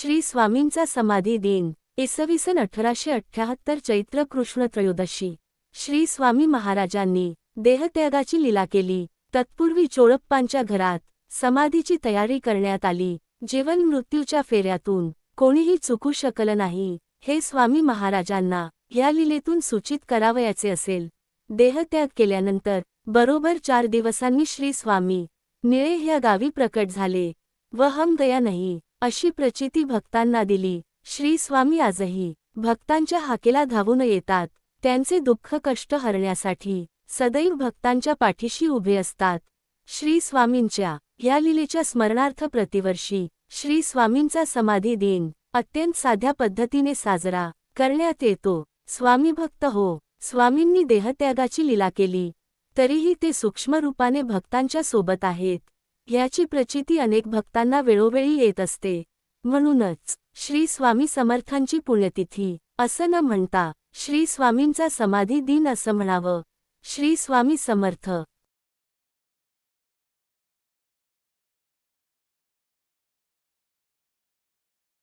श्री स्वामींचा समाधी दिन इसवी सन अठराशे अठ्याहत्तर चैत्र कृष्ण त्रयोदशी. श्री स्वामी महाराजांनी देहत्यागाची लीला केली. तत्पूर्वी चोळप्पांच्या घरात समाधीची तयारी करण्यात आली. जीवन मृत्यूच्या फेऱ्यातून कोणीही चुकू शकलं नाही. हे स्वामी महाराजांना ह्या लीलेतून सूचित करावयाचे असेल. देहत्याग केल्यानंतर बरोबर चार दिवसांनी श्री स्वामी निळे ह्या गावी प्रकट झाले. व हम गया नाही. अशी प्रचिती भक्तांना दिली श्री स्वामी आजही भक्तांच्या हाकेला धावून येतात त्यांचे दुःख कष्ट हरण्यासाठी सदैव भक्तांच्या पाठीशी उभे असतात. श्री स्वामींच्या ह्या लीलेच्या स्मरणार्थ प्रतिवर्षी श्री स्वामींचा समाधी दिन अत्यंत साध्या पद्धतीने साजरा करण्यात येतो. स्वामी भक्त हो स्वामींनी देहत्यागाची लीला केली तरीही ते सूक्ष्म रूपाने भक्तांच्या सोबत आहेत. याची प्रचिती अनेक भक्तांना वेळोवेळी येत असते. म्हणूनच श्री स्वामी समर्थांची पुण्यतिथी असं न म्हणता श्री स्वामींचा समाधी दिन असं म्हणावं. श्री स्वामी समर्थ